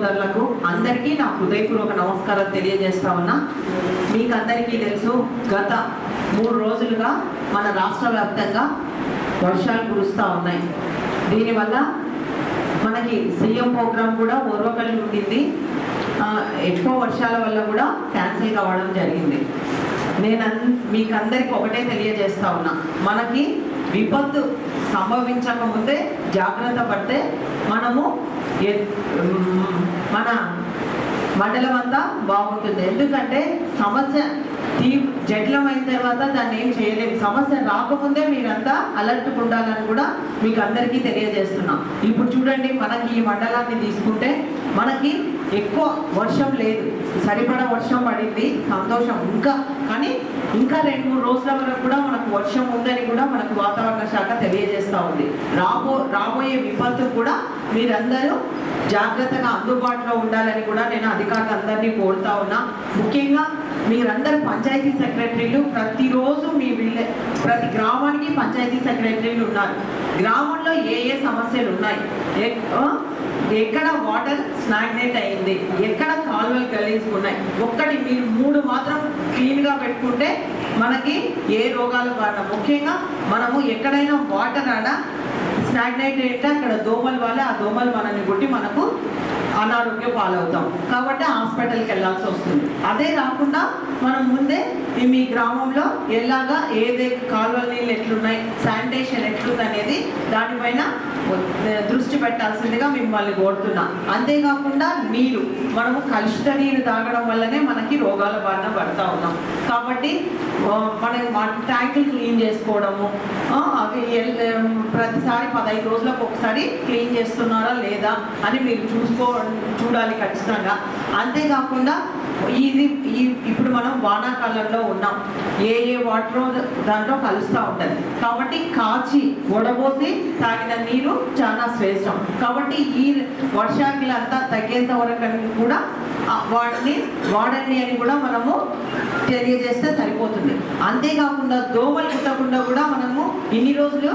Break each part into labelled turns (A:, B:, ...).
A: సోదరులకు అందరికీ నా హృదయపూర్వక నమస్కారం తెలియజేస్తా ఉన్నా. మీకు అందరికీ తెలుసు గత మూడు రోజులుగా మన రాష్ట్ర వ్యాప్తంగా వర్షాలు కురుస్తూ ఉన్నాయి. దీనివల్ల మనకి సీఎం ప్రోగ్రాం కూడా ఓర్వకల్లి ఉండింది. ఎక్కువ వర్షాల వల్ల కూడా క్యాన్సిల్ కావడం జరిగింది. నేను అన్- మీకు అందరికి ఒకటే తెలియజేస్తా ఉన్నా. మనకి విపత్తు సంభవించకముందే జాగ్రత్త పడితే మనము మన మండలం అంతా బాగుంటుంది. ఎందుకంటే సమస్య తీ అయిన తర్వాత దాన్ని ఏం చేయలేము. సమస్య రాకముందే మీరంతా అలర్ట్ ఉండాలని కూడా మీకు అందరికీ తెలియజేస్తున్నాం. ఇప్పుడు చూడండి మనకి ఈ మండలాన్ని తీసుకుంటే మనకి ఎక్కువ వర్షం లేదు. సరిపడ వర్షం పడింది సంతోషం ఇంకా. కానీ ఇంకా రెండు మూడు రోజుల వరకు కూడా మనకు వర్షం ఉందని కూడా మనకు వాతావరణ శాఖ తెలియజేస్తూ ఉంది. రాబో రాబోయే విపత్తు కూడా మీరందరూ జాగ్రత్తగా అందుబాటులో ఉండాలని కూడా నేను అధికారులందరినీ కోరుతా ఉన్నా. ముఖ్యంగా మీరందరూ పంచాయతీ సెక్రటరీలు ప్రతిరోజు మీ విల్లే ప్రతి గ్రామానికి పంచాయతీ సెక్రటరీలు ఉన్నారు. గ్రామంలో ఏ ఏ సమస్యలు ఉన్నాయి? ఎక్కడ వాటర్ స్నాగ్నేట్ అయింది? ఎక్కడ కాలువలు గలీజ్ ఒక్కటి మీరు మూడు మాత్రం క్లీన్గా పెట్టుకుంటే మనకి ఏ రోగాలు కారణం ముఖ్యంగా మనము ఎక్కడైనా వాటర్ ఆడ స్నాగ్నేట్ అయితే అక్కడ దోమలు వాళ్ళే ఆ దోమలు మనల్ని కొట్టి మనకు అనారోగ్య పాలవుతాం. కాబట్టి హాస్పిటల్కి వెళ్ళాల్సి వస్తుంది. అదే రాకుండా మనం ముందే మీ గ్రామంలో ఎలాగా ఏదే కాలువల నీళ్ళు ఎట్లున్నాయి శానిటేషన్ ఎట్లుంది అనేది దానిపైన దృష్టి పెట్టాల్సిందిగా మిమ్మల్ని కోరుతున్నా. అంతేకాకుండా నీరు మనము కలుషిత నీరు తాగడం వల్లనే మనకి రోగాల బారిన పడతా ఉన్నాం. కాబట్టి మనం ట్యాంకులు క్లీన్ చేసుకోవడము ప్రతిసారి పదహైదు రోజులకు ఒకసారి క్లీన్ చేస్తున్నారా లేదా అని మీరు చూసుకో చూడాలి ఖచ్చితంగా. అంతేకాకుండా ఇది ఈ ఇప్పుడు మనం వానాకాలంలో ఉన్నాం. ఏ ఏ వాటర్ దాంట్లో కలుస్తూ ఉంటుంది. కాబట్టి కాచి వడబోసి తాగిన నీరు చాలా శ్రేష్టం. కాబట్టి ఈ వర్షాకులంతా తగ్గేంత వరకు కూడా వాటిని వాడండి అని కూడా మనము తెలియజేస్తే సరిపోతుంది. అంతేకాకుండా దోమలు కుట్టకుండా కూడా మనము ఇన్ని రోజులు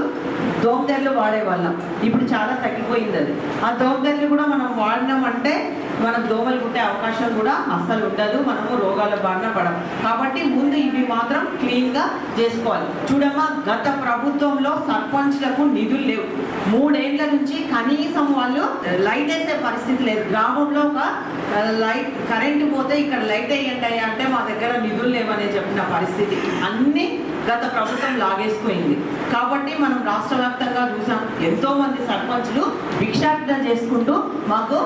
A: దోమతెరలు వాడేవాళ్ళం. ఇప్పుడు చాలా తగ్గిపోయింది అది. ఆ దోమతెరలు కూడా మనం వాడినామంటే మనం దోమలు కుట్టే అవకాశం కూడా అస్సలు ఉండదు. మనము రోగాల బారిన పడం కాబట్టి ముందు ఇవి మాత్రం క్లీన్గా చేసుకోవాలి. చూడమ్మా గత ప్రభుత్వంలో సర్పంచ్లకు నిధులు లేవు. మూడు మూడేళ్ళ నుంచి కనీసం వాళ్ళు లైట్ వేసే పరిస్థితి లేదు. గ్రామంలో ఒక లైట్ కరెంట్ పోతే ఇక్కడ లైట్ వేయండి అంటే మా దగ్గర నిధులు లేవని చెప్పిన పరిస్థితి. అన్నీ గత ప్రభుత్వం లాగేసుకుపోయింది కాబట్టి మనం రాష్ట్ర వ్యాప్తంగా చూసాం ఎంతో మంది సర్పంచ్లు భిక్షాటన చేసుకుంటూ మాకు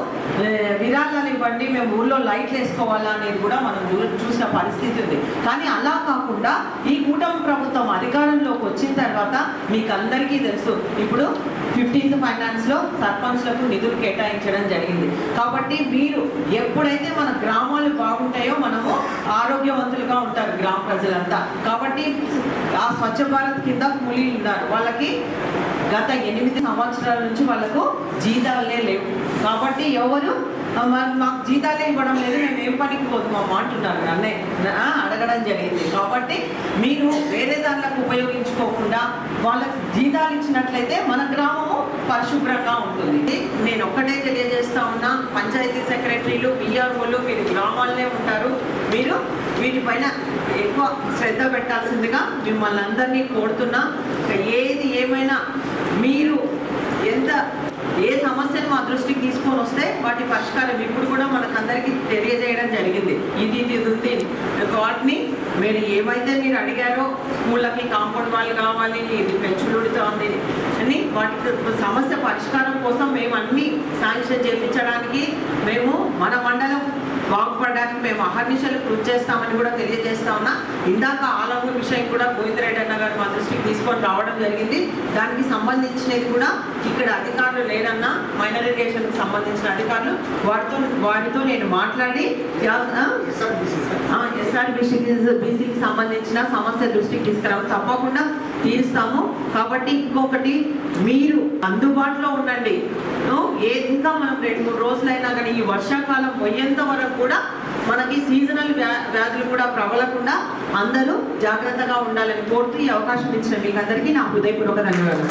A: విరాళాలు ఇవ్వండి మేము ఊళ్ళో లైట్లు వేసుకోవాలా అనేది కూడా మనం చూ- చూసిన పరిస్థితి ఉంది. కానీ అలా కాకుండా ఈ కూటమి ప్రభుత్వం అధికారంలోకి వచ్చిన తర్వాత మీకు అందరికీ తెలుసు ఇప్పుడు ఫిఫ్టీ ఫైనాన్స్ ఫైనాన్స్లో సర్పంచ్లకు నిధులు కేటాయించడం జరిగింది. కాబట్టి మీరు ఎప్పుడైతే మన గ్రామాలు బాగుంటాయో మనము ఆరోగ్యవంతులుగా ఉంటారు గ్రామ ప్రజలంతా. కాబట్టి ఆ స్వచ్ఛ భారత్ కింద కూలీలు ఉన్నారు. వాళ్ళకి గత ఎనిమిది సంవత్సరాల నుంచి వాళ్ళకు జీతాలే లేవు. కాబట్టి ఎవరు మాకు జీతాలే ఇవ్వడం లేదు మేము ఏం పనికి పోతున్నాము అంటున్నారు అన్నయ్య అడగడం జరిగింది. కాబట్టి మీరు వేరే దానిలకు ఉపయోగించుకోకుండా వాళ్ళకి జీతాలు ఇచ్చినట్లయితే మన గ్రామము పరిశుభ్రంగా ఉంటుంది. నేను ఒక్కటే తెలియజేస్తా ఉన్నా పంచాయతీ సెక్రటరీలు విఆర్ఓలు మీరు గ్రామాలనే ఉంటారు. మీరు వీటిపైన ఎక్కువ శ్రద్ధ పెట్టాల్సిందిగా మిమ్మల్ని అందరినీ కోరుతున్నా. ఏది ఏమైనా మీరు ఎంత ఏ సమస్యను మా దృష్టికి తీసుకొని వస్తే వాటి పరిష్కారం ఇప్పుడు కూడా మనకందరికీ తెలియజేయడం జరిగింది. ఇది ఇది ఉంది వాటిని మీరు ఏమైతే మీరు అడిగారో స్కూళ్ళకి కాంపౌండ్ వాళ్ళు కావాలి ఇది పెంచులుడితో ఉంది అని వాటికి సమస్య పరిష్కారం కోసం మేము అన్ని శాంక్షన్ చేయించడానికి మేము మన మండలం బాగుపడడానికి మేము అహర్నిశలు కృషి చేస్తామని కూడా తెలియజేస్తా ఉన్నా. ఇందాక ఆలమూరు విషయం కూడా గోవిందరెడ్డి అన్న గారు మా దృష్టికి తీసుకొని రావడం జరిగింది. దానికి సంబంధించినది కూడా ఇక్కడ అధికారులు లేరన్నా మైనర్ ఇరిగేషన్కి సంబంధించిన అధికారులు వారితో వారితో నేను మాట్లాడి ఎస్ఆర్బిసికి బీసీకి సంబంధించిన సమస్య దృష్టికి తీసుకురావు తప్పకుండా తీరుస్తాము. కాబట్టి ఇంకొకటి మీరు అందుబాటులో ఉండండి. ఏ ఇంకా మనం రెండు మూడు రోజులైనా కానీ ఈ వర్షాకాలం పోయేంత వరకు కూడా మనకి సీజనల్ వ్యా వ్యాధులు కూడా ప్రబలకుండా అందరూ జాగ్రత్తగా ఉండాలని కోరుతూ ఈ అవకాశం ఇచ్చిన మీకు అందరికీ నా హృదయపూర్వక ధన్యవాదాలు.